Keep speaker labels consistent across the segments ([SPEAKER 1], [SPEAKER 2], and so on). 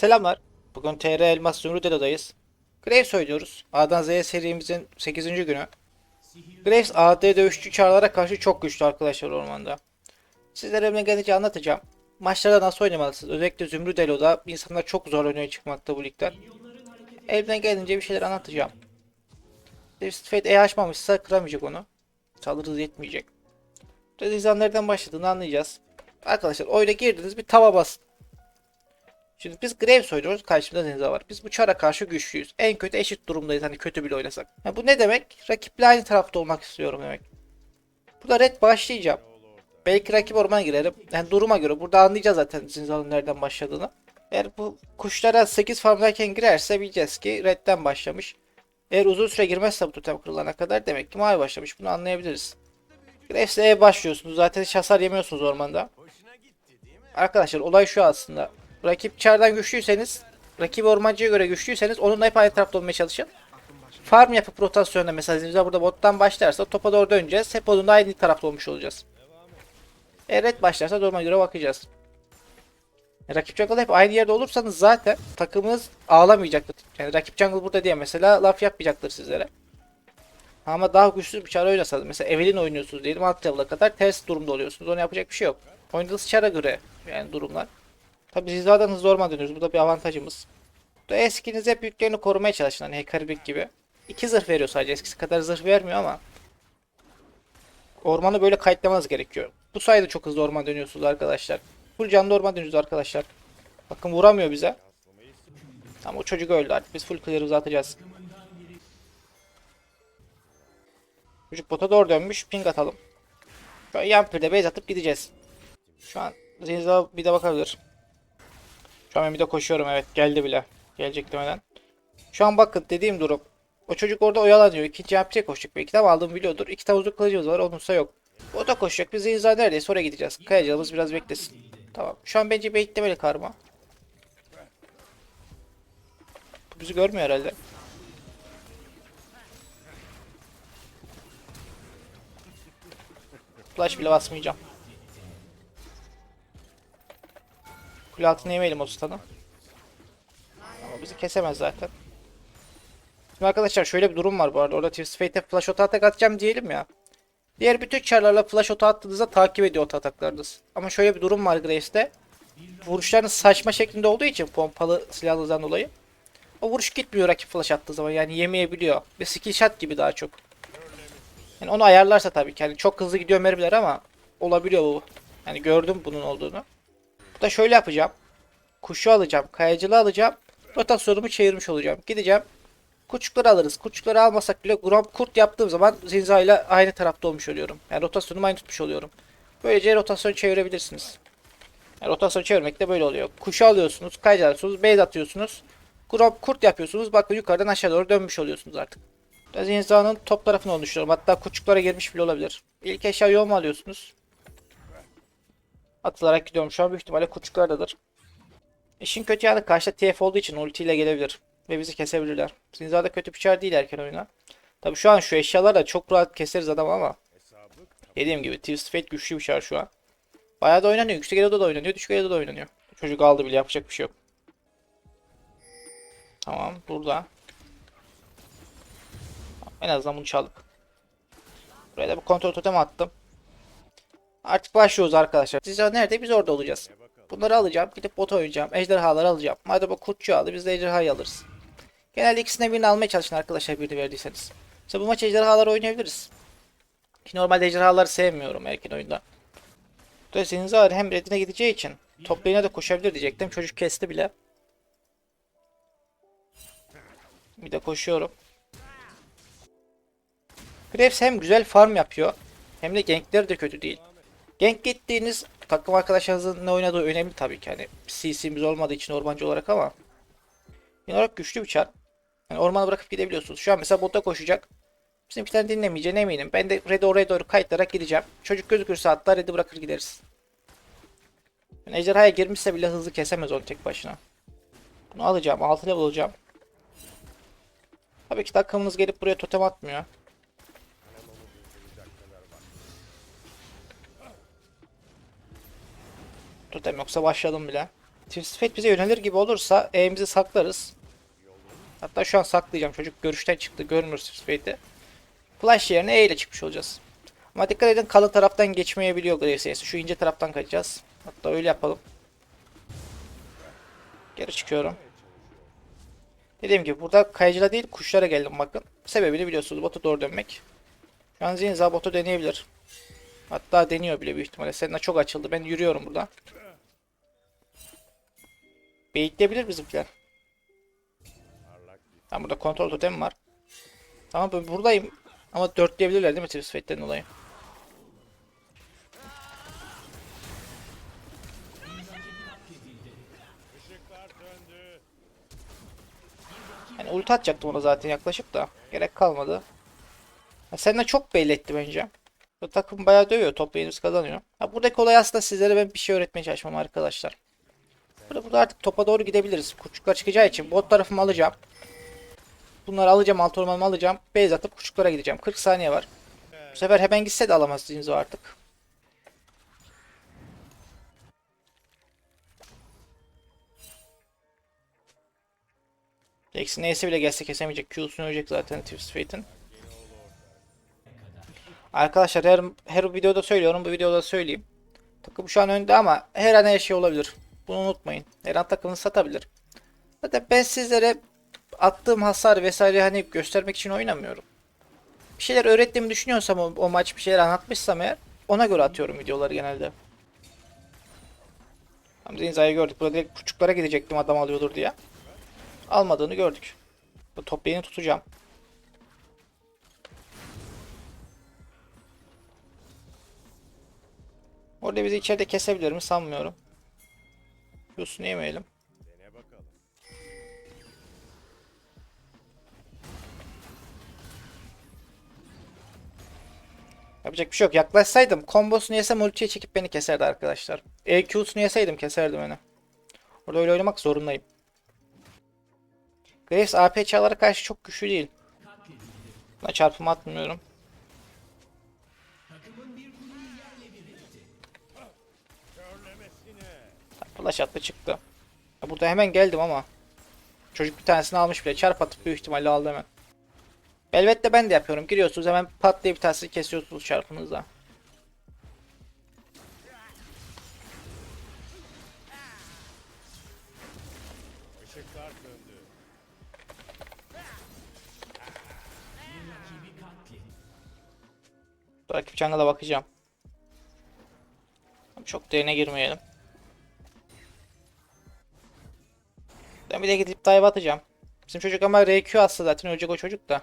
[SPEAKER 1] Selamlar. Bugün TR Elmas Zümrüt Elo'dayız. Graves oynuyoruz. A'dan Z'ye serimizin 8. günü. Graves AD dövüşçü çarlara karşı çok güçlü arkadaşlar ormanda. Sizlere elimden gelince anlatacağım. Maçlarda nasıl oynamalısınız? Özellikle Zümrüt Elo'da insanlar çok zor oynuyor çıkmakta bu ligden. Elimden gelince bir şeyler anlatacağım. Davis Fate E açmamışsa kıramayacak onu. Saldırı yetmeyecek. Rezizan nereden başladığını anlayacağız. Arkadaşlar oyuna girdiniz bir tava basın. Şimdi biz Graves oynuyoruz. Karşımızda Zenza var. Biz bu çara karşı güçlüyüz. En kötü eşit durumdayız. Hani kötü bile oynasak. Ha, bu ne demek? Rakiple aynı tarafta olmak istiyorum demek. Burada red başlayacağım. Belki rakip ormana girerim. Yani duruma göre. Burada anlayacağız zaten Zinza'nın nereden başladığını. Eğer bu kuşlara 8 farmdayken girerse bileceğiz ki redden başlamış. Eğer uzun süre girmezse bu totem kırılana kadar demek ki mavi başlamış. Bunu anlayabiliriz. Graves'le E başlıyorsunuz. Zaten hiç hasar yemiyorsunuz ormanda. Arkadaşlar olay şu aslında. Rakip çardan güçlüyseniz, rakip ormancıya göre güçlüyseniz onunla hep aynı tarafta olmaya çalışın. Farm yapıp rotasyonda mesela Zinza burada bottan başlarsa topa doğru döneceğiz. Hep onunla aynı tarafta olmuş olacağız. Red başlarsa duruma göre bakacağız. Rakip jungle hep aynı yerde olursanız zaten takımınız ağlamayacaktır. Yani rakip jungle burada diye mesela laf yapmayacaktır sizlere. Ama daha güçsüz bir çare oynasanız mesela Evelyn oynuyorsunuz diyelim alt level'a kadar ters durumda oluyorsunuz. Onu yapacak bir şey yok. Oynadığınız çara göre yani durumlar. Tabi Ziza'dan hızlı orman dönüyoruz. Bu da bir avantajımız. Da eskiniz hep yüklerini korumaya çalışın. Hani Hekaribik gibi. İki zırh veriyor sadece. Eskisi kadar zırh vermiyor ama. Ormanı böyle kayıtlamanız gerekiyor. Bu sayede çok hızlı orman dönüyorsunuz arkadaşlar. Full canlı orman dönüyoruz arkadaşlar. Bakın vuramıyor bize. Ama o çocuk öldü artık. Biz full clear uzatacağız. Çocuk bota doğru dönmüş. Ping atalım. Böyle yan pirde base atıp gideceğiz. Şu an Zinza bir de bakabilir. Şu an bir de koşuyorum evet geldi bile. Gelecek demeden. Şu an bakın dediğim durum. O çocuk orada oyalanıyor. İkinci yapacak koşacak. Belki de aldığımı biliyordur. İki tavuzluk kılıcımız var. Onunsa yok. O da koşacak. Biz Zinza neredeyse oraya gideceğiz. Kayacağımız biraz beklesin. Tamam. Şu an bence beklemeli karma. Bu bizi görmüyor herhalde. Flash bile basmayacağım. Kule altına yemeyelim o stun'ı. Ama bizi kesemez zaten. Şimdi arkadaşlar şöyle bir durum var bu arada. Orada Twisted Fate'e flash auto atak atacağım diyelim ya. Diğer bütün çarlarla flash auto attığınızda takip ediyor auto ataklarınız. Ama şöyle bir durum var Graves'te. Vuruşlarınız saçma şeklinde olduğu için pompalı silahınızdan dolayı. O vuruş gitmiyor rakip flash attığı zaman yani yemeyebiliyor. Ve skill shot gibi daha çok. Yani onu ayarlarsa tabii ki. Yani çok hızlı gidiyor mermiler ama olabiliyor bu. Yani gördüm bunun olduğunu. Bu da şöyle yapacağım. Kuşu alacağım. Kayacılığı alacağım. Rotasyonumu çevirmiş olacağım. Gideceğim. Kurçukları alırız. Kurçukları almasak bile Grom kurt yaptığım zaman Zinza ile aynı tarafta olmuş oluyorum. Yani rotasyonumu aynı tutmuş oluyorum. Böylece rotasyon çevirebilirsiniz. Yani rotasyon çevirmek de böyle oluyor. Kuşu alıyorsunuz, kaydalıyorsunuz, base atıyorsunuz. Grom kurt yapıyorsunuz. Bakın yukarıdan aşağı doğru dönmüş oluyorsunuz artık. Zinza'nın top tarafını oluşturuyorum. Hatta kurçuklara girmiş bile olabilir. İlk eşya mu alıyorsunuz? Atılarak gidiyorum. Şu an büyük ihtimalle kurçuklardadır. İşin kötü yanı karşıda TF olduğu için ultiyle gelebilir. Ve bizi kesebilirler. Zinza da kötü bir çar değil erken oyuna. Tabi şu an şu eşyalarla çok rahat keseriz adamı ama. Dediğim gibi Twisted Fate güçlü bir çar şu an. Bayağı da oynanıyor. Yüksek eloda da oynanıyor. Düşük eloda da oynanıyor. Çocuk aldı bile yapacak bir şey yok. Tamam burada. En azından bunu çaldık. Buraya da bir kontrol totem attım. Artık başlıyoruz arkadaşlar. Siz nerede? Biz orada olacağız. Bunları alacağım. Gidip bot oynayacağım. Ejderhaları alacağım. Madem o kurtçu aldı biz de ejderhayı alırız. Genelde ikisinden birini almaya çalışın arkadaşlar birini verdiyseniz. Mesela bu maç ejderhaları oynayabiliriz. Ki normalde ejderhaları sevmiyorum erken oyunda. Dolayısıyla hem redine gideceği için top lane'e de koşabilir diyecektim. Çocuk kesti bile. Bir de koşuyorum. Graves hem güzel farm yapıyor hem de gankleri de kötü değil. Gank gittiğiniz takım arkadaşlarınızın ne oynadığı önemli tabii ki. Hani CC'miz olmadığı için ormancı olarak ama genel olarak güçlü bir çar. Yani ormanı bırakıp gidebiliyorsunuz. Şu an mesela bota koşacak. Bizimkilerin dinlemeyeceğine eminim. Ben de red'i oraya doğru kayıtlarak gideceğim. Çocuk gözükürse hatta red'i bırakır gideriz. Yani ejderhaya girmişse bile hızlı kesemez onu tek başına. Bunu alacağım. 6 level olacağım. Tabii ki takımınız gelip buraya totem atmıyor. Totem yoksa başladım bile. Twisted bize yönelir gibi olursa E'mizi saklarız. Hatta şu an saklayacağım. Çocuk görüşten çıktı. Görmüyoruz Twisted. Flash yerine E ile çıkmış olacağız. Ama dikkat edin kalın taraftan geçmeyebiliyor Graves'e. Şu ince taraftan kaçacağız. Hatta öyle yapalım. Geri çıkıyorum. Dediğim gibi burada kayıcıda değil kuşlara geldim bakın. Sebebini biliyorsunuz bota doğru dönmek. Şu an Zinza botu deneyebilir. Hatta deniyor bile büyük ihtimalle. Seninle çok açıldı. Ben yürüyorum burada. Beyitleyebilir bizimkiler. Tamam burada kontrol totem var. Tamam ben buradayım. Ama dörtleyebilirler değil mi Twisted Fate'den dolayı? Yani ulti atacaktım ona zaten yaklaşıp da. Gerek kalmadı. Ha, seninle çok belli etti bence. Bu takım bayağı dövüyor. Toplayınız kazanıyor. Ha, buradaki olay aslında sizlere ben bir şey öğretmeye çalışmam arkadaşlar. Burada, burada artık topa doğru gidebiliriz. Kurçuklar çıkacağı için bot tarafımı alacağım. Bunları alacağım. Alt ormanımı alacağım. Base atıp kurçuklara gideceğim. 40 saniye var. Bu sefer hemen gitse de alamazsınız o artık. Jackson neyse bile gelse kesemeyecek. Q'sunu ölecek zaten Twisted Fate'in. Arkadaşlar her, her videoda söylüyorum. Bu videoda söyleyeyim. Takım şu an önde ama her an her şey olabilir. Bunu unutmayın. Her an takımını satabilir. Zaten ben sizlere attığım hasar vesaire hani göstermek için oynamıyorum. Bir şeyler öğrettiğimi düşünüyorsam o, o maç bir şeyler anlatmışsam eğer ona göre atıyorum videoları genelde. Tam Zinza'yı gördük. Burada direkt küçüklere gidecektim adam alıyordur diye. Almadığını gördük. Bu top lane'i tutacağım. Orada bizi içeride kesebilir mi sanmıyorum. Yusunu yemeyelim. Yapacak bir şey yok. Yaklaşsaydım kombosunu yesem ultiye çekip beni keserdi arkadaşlar. EQ'sunu yeseydim keserdi beni. Orada öyle oynamak zorundayım. Graves AP çağlara karşı çok güçlü değil. Buna çarpım atmıyorum. Flash attı çıktı. Ya Burada hemen geldim ama. Çocuk bir tanesini almış bile. Çarp atıp büyük ihtimalle aldı hemen. Elbette ben de yapıyorum. Giriyorsunuz hemen pat diye bir tanesini kesiyorsunuz çarpınızla. Rakip jungle'a bakacağım. Çok derine girmeyelim. De gidip dive atacağım. Bizim çocuk ama RQ atsa zaten ölecek o çocuk da.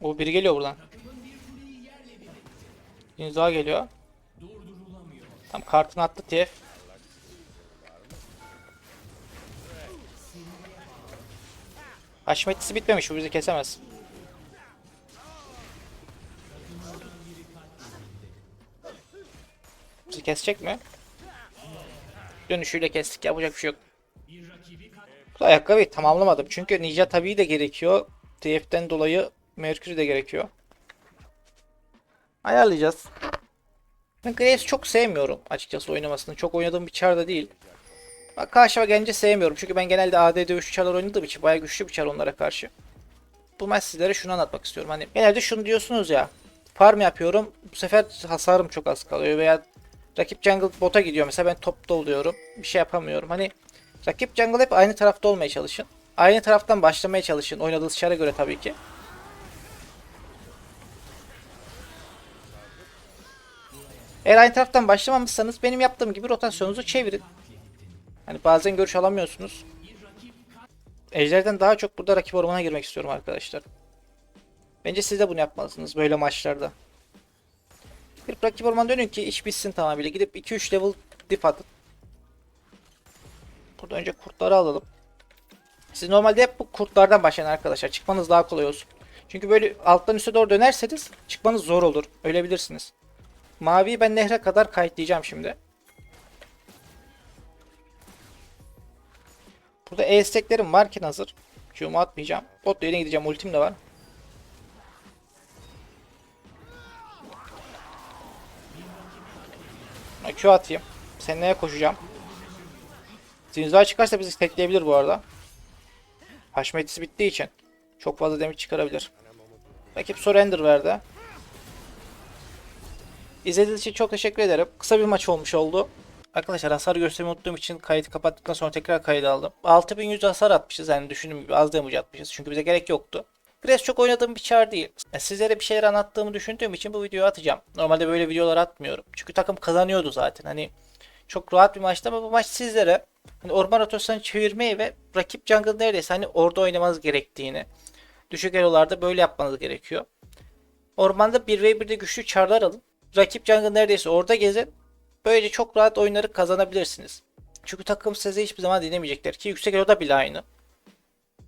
[SPEAKER 1] O biri geliyor buradan. Biriniz daha geliyor. Tam kartını attı TF. Haşmetisi bitmemiş bu bizi kesemez. Kesecek mi? Dönüşüyle kestik yapacak bir şey yok. Bu ayakkabıyı tamamlamadım çünkü Ninja tabii de gerekiyor. TF'den dolayı Mercury de gerekiyor. Ayarlayacağız. Ben Graves çok sevmiyorum açıkçası oynamasını. Çok oynadığım bir çar da değil. Bak karşıma gelince sevmiyorum. Çünkü ben genelde AD dövüşçü çarlar oynadığım için bayağı güçlü bir çar onlara karşı. Bu maç sizlere şunu anlatmak istiyorum. Hani genelde şunu diyorsunuz ya. Farm yapıyorum. Bu sefer hasarım çok az kalıyor veya rakip jungle bota gidiyor. Mesela ben topta oluyorum. Bir şey yapamıyorum. Hani rakip jungle hep aynı tarafta olmaya çalışın. Aynı taraftan başlamaya çalışın. Oynadığınız çara göre tabii ki. Eğer aynı taraftan başlamamışsanız benim yaptığım gibi rotasyonunuzu çevirin. Hani bazen görüş alamıyorsunuz. Ejder'den daha çok burada rakip ormana girmek istiyorum arkadaşlar. Bence siz de bunu yapmalısınız böyle maçlarda. Rakip ormana dönün ki iş bitsin tamamıyla. Gidip 2-3 level dip atın. Burada önce kurtları alalım. Siz normalde hep bu kurtlardan başlayın arkadaşlar. Çıkmanız daha kolay olsun. Çünkü böyle alttan üste doğru dönerseniz çıkmanız zor olur. Ölebilirsiniz. Maviyi ben nehre kadar kayıtlayacağım şimdi. Burada E steklerim varken hazır. Q'mu atmayacağım. Bot lane'e gideceğim. Ultim de var. Q atayım. Seneye koşacağım. Zinzar çıkarsa bizi tekleyebilir bu arada. Haşmetisi bittiği için çok fazla damage çıkarabilir. Rakip surrender verdi. İzlediğiniz için çok teşekkür ederim. Kısa bir maç olmuş oldu. Arkadaşlar hasar göstermeyi unuttuğum için kaydı kapattıktan sonra tekrar kaydı aldım. 6100 hasar atmışız yani düşündüğüm gibi az damage atmışız çünkü bize gerek yoktu. Graves çok oynadığım bir çar değil. Sizlere bir şeyler anlattığımı düşündüğüm için bu videoyu atacağım. Normalde böyle videolar atmıyorum. Çünkü takım kazanıyordu zaten. Hani çok rahat bir maçtı ama bu maç sizlere hani orman rotasyonu çevirmeyi ve rakip jungle neredeyse hani orada oynamanız gerektiğini düşük elolarda böyle yapmanız gerekiyor. Ormanda 1v1'de güçlü çarlar alın. Rakip jungle neredeyse orada gezin. Böylece çok rahat oyunları kazanabilirsiniz. Çünkü takım size hiçbir zaman dinlemeyecekler ki yüksek eloda bile aynı.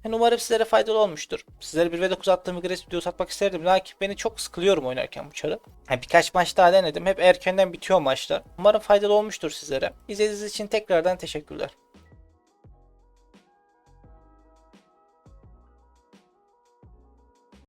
[SPEAKER 1] Yani umarım sizlere faydalı olmuştur. Sizlere 1v9 attığım Grace video satmak isterdim. Lakin beni çok sıkılıyorum oynarken bu çarı. Yani birkaç maç daha denedim. Hep erkenden bitiyor maçlar. Umarım faydalı olmuştur sizlere. İzlediğiniz için tekrardan teşekkürler.